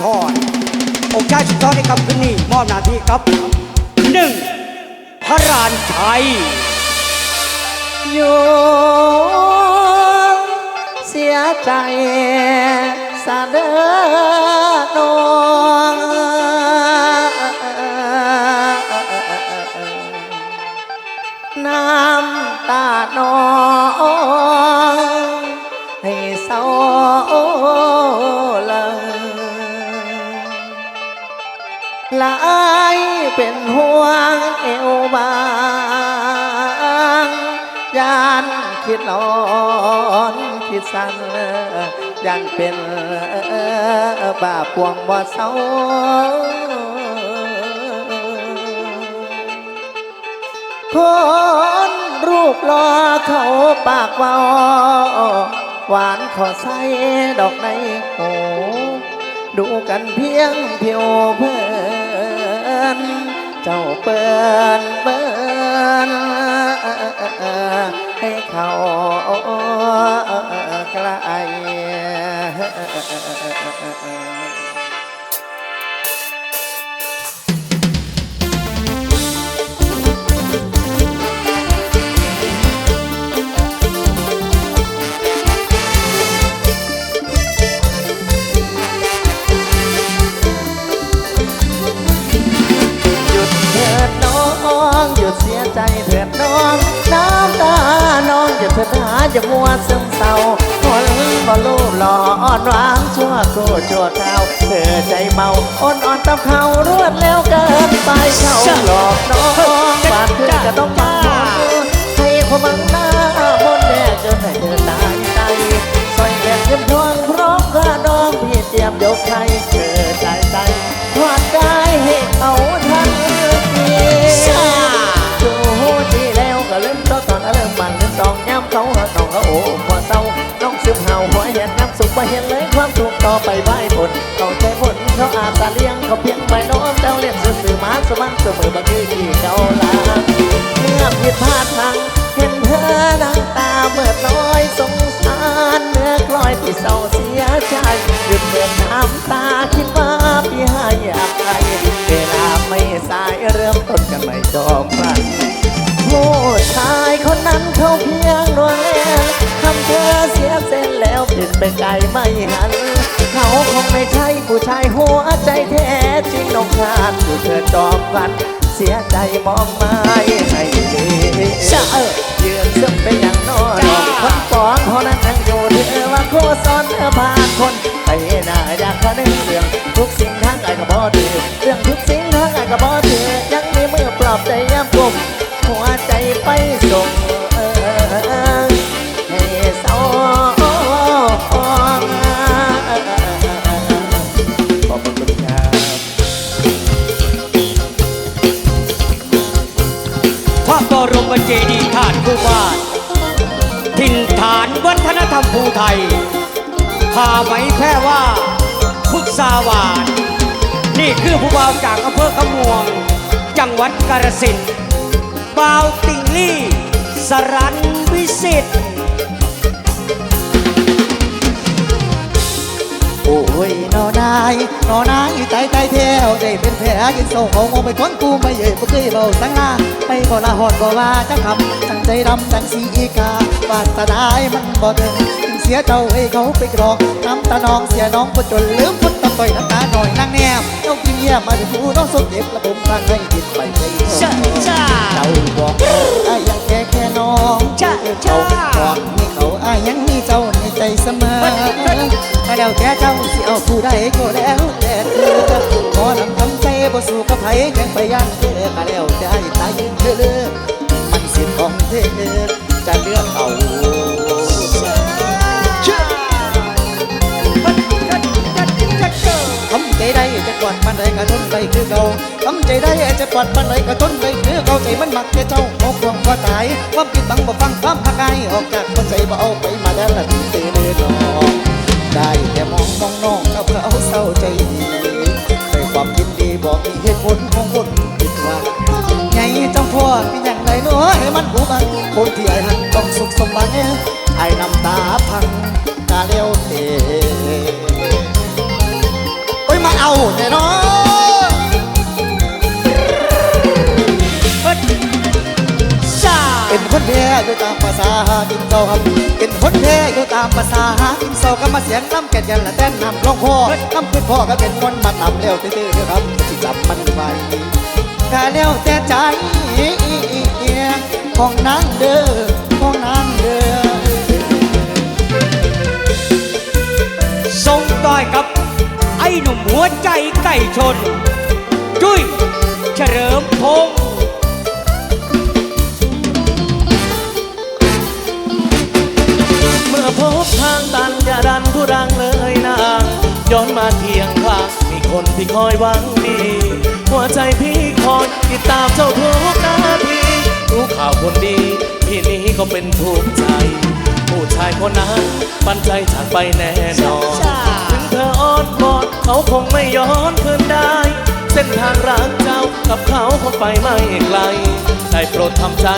ทรองค์ชายสุนทรในคำคืนนี้มอบหน้าที่ครับหนึ่งพระรานชัยโยมเสียใจสาเดอน เป็นห่วงเอวบางยานคิดร้อนคิดสั่นยันเป็นบาปวงบ่เศร้าคนรูปรอเขาปากเบาหวานขอใส่ดอกในหูดูกันเพียงเพียวเพื่อน เจ้าเปินเปินให้เขาไกล เสียใจเถิดน้อง น้ำตาน้องหยุดเถิดหาอย่ามัวซึมเศร้าคนบ่ลูบหล่ออ่อนหวานชั่วโคตรชั่วคราวเธอใจเมาอ่อนอ่อนตับเขารวดแล้วเกินไปเขาหลอกน้องบาดเธอก็ต้องมาให้ความหวังหน้ามนต์แน่จนให้เธอตายใจสร้อยแหวนเงินทองพร้อมกระดองพี่เตรียมยกให้เธอใจใจทอดกายให้เขาทัน แล้วก็เริ่มต้นตอนเริ่มมันเริ่มตองย้ำเขาหาตองเขาโอ้พอเศร้าน้องซึมเห่าหัวเห็นน้ำสุขมาเห็นเลยความสุขต่อไปใบผลเขาใจผลเขาอาจจะเลี้ยงเขาเพียงใบโน้มเจ้าเลี้ยงสื่อมาสมันเสมอบางทีที่เขาลาเมื่อผิดพลาดทางเห็นเธอดังตาเมื่อน้อยสงสารเนื้อกลอยที่เศร้าเสียใจหยุดเมื่อน้ำตาคิดว่าพี่ให้อภัยเวลาไม่สายเริ่มต้นกันใหม่จอม เขาเพียงนวลแลทำเธอเสียเส้นแล้วผิดไปไกลไม่หัน เขาคงไม่ใช่ผู้ชายหัวใจแท้จริงน้องขาดผู้เธอจอมฟัน เสียใจมองไม้ให้ดีชะเออยืนซึมไปอย่างนอนคนฟองเขานั้นยังอยู่เธอว่าโคซ้อนเธอผ่านคนไปหน้าอยากขอหนึ่งเรื่องทุกสิ่งทางไอ้กระบอดีเรื่องทุกสิ่งทางไอ้กระบอดียังมีมือปลอบใจย้ำกลมหัวใจไปส่ง วัฒนธรรมภูไทยพาไหมแพร่ว่าพุทธาวาสนี่คือผู้บ่าวจากอำเภอขมวง จังหวัดกาฬสินธุ์บ่าวติงลี่สรันวิสิทธ โอ้ยนอนายนอนายอยู่ใจใจแถวได้เป็นแผลยินโซ่ของงไปคนกูไม่เย่บ่เคยเบาสังลาไปบ่ละหอดบ่ว่าจังคำจังใจดำจังสีกาบาดตาได้มันบ่ถึงถึงเสียเจ้าให้เขาไปกรอกน้ำตาน้องเสียน้องบ่จนลืมพุทธต่อยน้ำตาหน่อยนางแนมน้องกินเยี่ยมมาถึงหูน้องสมเด็จระบมทางให้ติดไปใจจ้าจ้าเจ้าบอกอายังแค่แค่น้องจ้าเจ้าบอกมีเขาอายังมีเจ้าในใจเสมอแล้วแต่เจ้าสิเอาผู้ใดก็แล้วแต่เธอขอลำคำใจบ่สู้กับไผยังไปยันเธอก็แล้วแต่ตายยืนเธอเลือกมันสิทธิ์ของเธอจะเลือกเอา ได้จะกอดปันใดก็ทนได้คือเก่าทำใจได้จะกอดปันใดก็ทนได้คือเก่าใจมันมักแค่เจ้าโอ้ควงว่าตายความคิดบังบ่ฟังความพักไอออกจากคนใจบ่เอาไปมาแล้วละที คนแพ้อยู่ตามภาษาหากินเศร้าครับเป็นคนแพ้อยู่ตามภาษาหากินเศร้าก็มาเสียงน้ำแก่นยันละแต้นนำร้องพ่อน้ำคุณพ่อก็เป็นคนมาต่ำแล้วตื้อๆเด้อครับสิจำมันไว้ถ้าแล้วแต่ใจของนางเด้อของนางเด้อทรงต่อยกับ ไอ้หนุ่มหัวใจไก่ชนจุ้ยเฉลิมพงษ์ อพบทางตันอย่าดันทุรังเลยนางย้อนมาเคียงข้างมีคนที่คอยหวังดี หัวใจพี่คอยติดตามเจ้าทุกนาทีรู้ข่าวคนดี พี่นี้ก็เป็นทุกข์ใจ ผู้ชายคนนั้นปันใจจากไปแน่นอนถึงเธออ้อนวอนเขาคงไม่ย้อนคืนได้ เส้นทางรักเจ้ากับเขาคงไปไม่ไกลได้โปรดทำใจ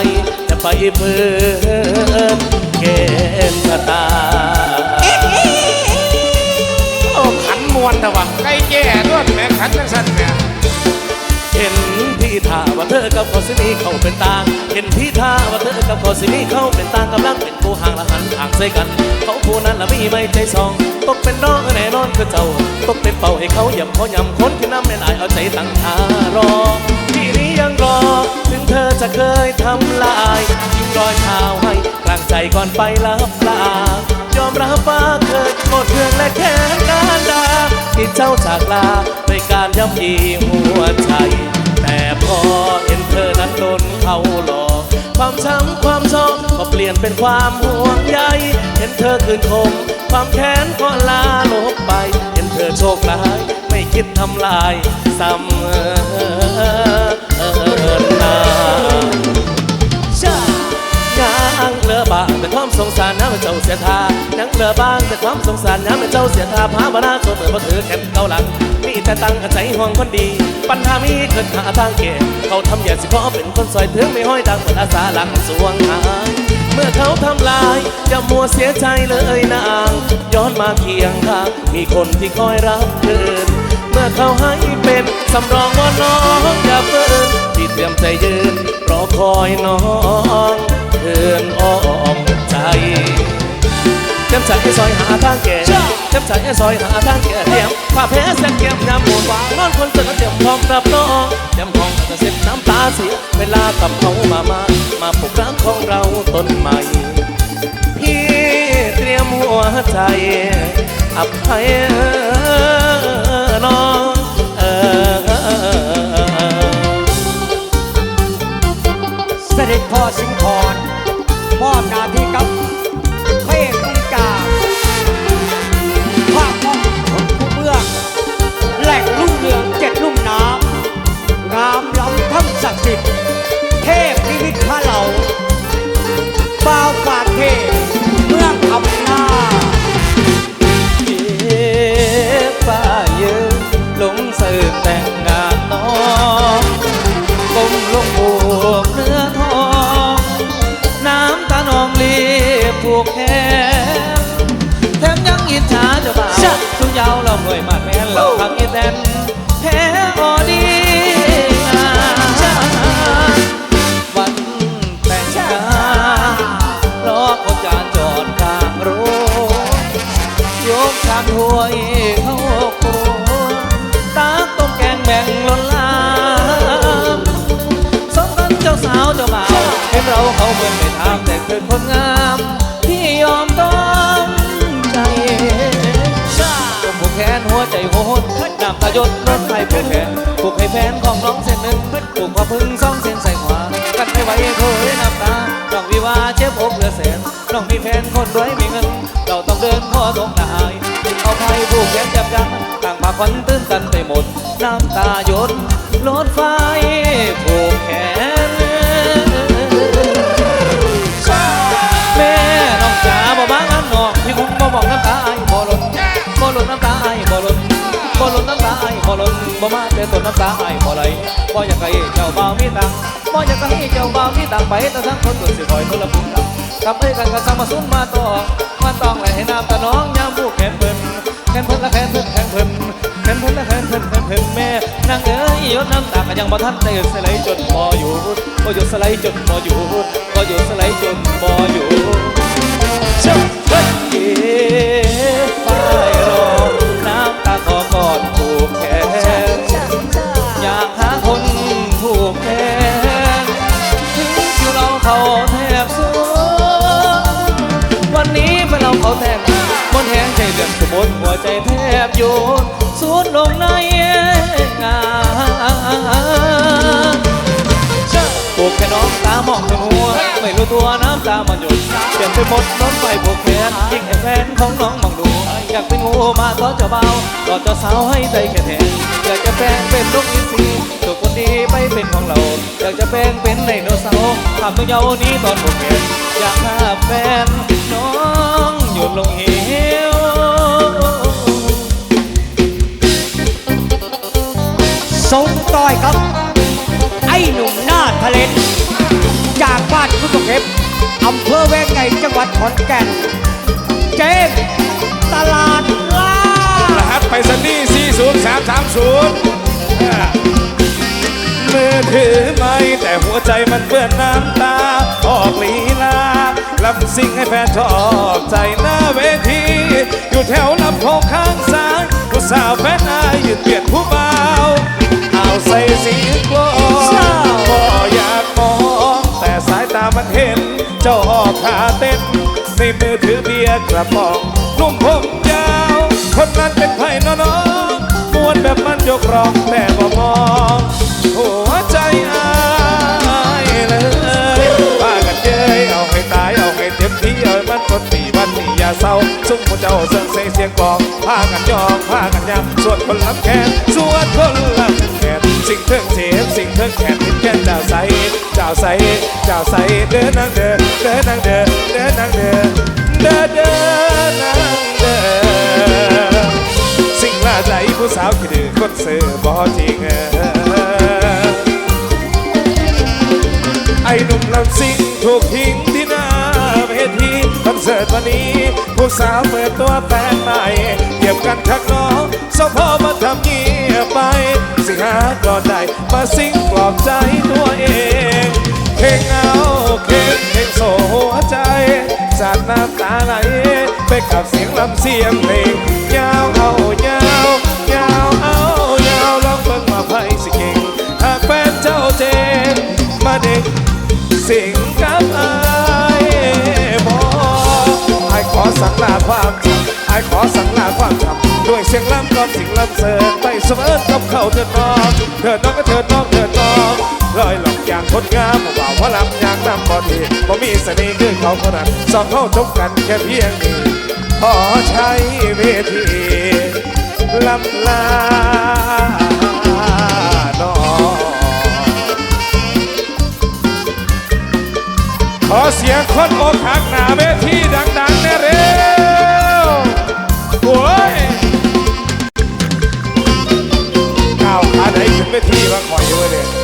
จะ ไปเพื่อนเกณฑ์ชะตาโอ้ขันมวนแต่ว่าใกล้แก่ด้วยแม่ขันจังสันแม่เห็นที่ท่าว่าเธอกับเขาสิมีเขาเป็นตาง เห็นที่ท่าว่าเธอกับเขาสิมีเขาเป็นตางกำลังเป็นผู้ห่างละหันห่างใส่กัน เขาผู้นั้นละมีไม่ใจซองตกเป็นน้องแน่นอนคือเจ้าตกเป็นเป่าให้เขาย่ำเขาย่ำคนที่น้ำไม่ลายเอาใจตั้งท่ารอ ที่นี้ยังรอถึงเธอจะเคยทำลายยิ่งรอยเท้าให้กลางใจก่อนไปรับลายอมรับว่าเคยหมดเรื่องและแค้นการดาที่เจ้าจากลาด้วยการย่ำยีหัวใจ แต่พอเห็นเธอนั้นโดนเขาหลอก ความช้ำความชอบก็เปลี่ยนเป็นความห่วงใยเห็นเธอคืนคม ความแค้นก็ลาลบไป เห็นเธอโชคร้ายไม่คิดทำลายซ้ำ ยังเลือบางแต่ความสงสารน้ำเจ้าเสียทายังเลือบางแต่ความสงสารน้ำเจ้าเสียทาพาบนาโซเมื่อมาถือแขนเกาหลังมีแต่ตั้งใจห่วงคนดี ปัญหามีเกิดหาทางเกเขาทำอย่าสิขอเป็นคนซอยถึงไม่ห้อยดังเหมือนอาสาหลังสวงหางเมื่อเขาทำลายอย่ามัวเสียใจเลยนาง ย้อนมาเคียงข้างมีคนที่คอยรับคืนเมื่อเขาให้เป็นสำรองว่าน้องอย่าเฟินที่เตรียมใจยืนรอคอยน้องเดินอ้อมใจจำใจให้ซอยหาทางแก่จำใจให้ซอยหาทางแก่เตรียมผ้าแพ้เส้นเกียมยามหมดวางนอนคนเสือเตรียมพร้อมรับน้องเตรียมพร้อมจะเสร็จน้ำตาเสียเวลากับเขามามามาปลุกรักของเราต้นใหม่พี่เตรียมหัวใจอภัยน้องเออเสด็จพ่อสิงห์ทรมอบหน้าที่กับ สุยาเราเมื่อยมาแม่นเราทำอีแตนแพ้อดีงามวันแต่งงานรอคนจานจอดข้างโรงยกชามถ้วยเข้าครัวตาต้มแกงแบ่งล้นลามสมกันเจ้าสาวเจ้าบ่าวเห็นเราเขาเหมือนไม่ทำแต่คือคนงาม นหัวใจโหดน้ำตายดรถไฟผูกแขนผูกให้แฟนของน้องเส้นหนึ่งผูกผ้าพึ่งสองเส้นใส่ขวากันไม่ไหวเคยน้ำตาน้องวิวาเจ็บอกเหลือแสนน้องมีแฟนคนรวยมีเงิน เราต้องเดินข้อตรงนายเอาไทยผูกแขนจับจังต่างพาควันตื้นตันไปหมด น้ำตาหยดรถไฟผูกแขน บ่ล่นบ่มาแต่ต้นน้ำตาไอ้บ่ไหลบ่อยากให้เจ้าบ่าวมีตังบ่อยากให้เจ้าบ่าวมีตังไปแต่ทั้งคนตัวสิคอยทุลปุ่นตังกับเอ้ยกันก็สร้างมาซุ้มมาต่อมาต้องและให้น้ำตาน้องยามผู้แขนเพิ่นแขนเพิ่นและแขนเพิ่นแขนเพิ่นแขนเพิ่นเพิ่นเพิ่นเพิ่นเพิ่นแม่นางเอ้ยยดน้ำตาก็ยังบ่ทันได้สลายจนบ่อยู่บ่หยุดสไลายจนบ่อยู่บ่หยุดสไลายจนบ่อยู่เจ้ วใจแทบโยนสูดลงในงานปลูกแค่น้องตามองจนหัว ไม่รู้ตัวน้ำตามันหยดเปลี่ยนไปหมดน้องไปผูกแขนยิ่งไอ้แฟนของน้องมองดู อยากเป็นงูมาก็จะเบาก็จะสาวให้ใจแค่แทนอยากจะแปลงเป็นนกอินทรีตัวคนดีไม่เป็นของเรา อยากจะแปลงเป็นไดโนเสาร์ทำตัวเยาว์นี้ตอนผมเห็นอยากหาแฟนน้อง ยุดลงเหวทรงต่อยครับ ไอ้หนุ่มหน้าทะเลนจากบ้านคุณสมเด็จอำเภอแวงไงจังหวัดขอนแก่น เจมตลาดล่ารหัสไปสนีย์40330มือถือไม่แต่หัวใจมันเปื้อนน้ำตา ออกลีลาลำสิ่งให้แฟนชอบใจน้า เวที อยู่แถวลำโพงข้างซ้ายผู้สาวแฟนอายยืนเบียดผู้เบาเอาใส่สีกลอก็อยากมองแต่สายตามันเห็น เจ้าออกขาเต้นในมือถือเบียร์กระป๋องนุ่มผมยาว คนนั้นเป็นไผ่น้องๆมวนแบบมันยกร้องแต่บ่มองหัวใจอาย เจ้าเสียงเสียงเสียงกองพากันยองพากันยำส่วนคนลำแขนส่วนคนลำแขนสิ่งเทิงเสียงสิ่งเทิงแขนนิดแค่เจ้าใสเจ้าใสเจ้าใสเดินนางเดินเดินนางเดินเดินนางเดินเดินเดินนางเดินสิ่งละใจผู้สาวคิดดื้อคนเสือบ่จริงเออ กันทักน้องสพอมาทำเงียบไป สิหาก็ได้มาซิ่งปลอบใจตัวเองเพลงเอาเพลงเพลงโซหัวใจสาดน้ำตาไหลไปกับเสียงลำเสียงเพลงยาวเอายาวยาวเอายาวลองเบิ่งมาไพ่สิเก่งหากแฟนเจ้าเจนมาเด็กสิงกับอายบอกไอายขอสั่งลาความจำไอายขอสั่งลาความจำ ด้วยเสียงลำกอนสิ่งลำเสริญไปเสมอกับเขาเถิดน้องเถิดน้องก็เถิดน้องเถิดน้องลอยหลอกอย่างคนงามบ่าวว่าลำอย่างน้ำบ่ดีบ่มีเสน่ห์คือเขาคนนั้นสองเขาชมกันแค่เพียงนี้ขอใช้เวทีลำลาน้องขอเสียงคนอกหักหน้าเวทีดังๆแน่เร็ พี่ว่าคอ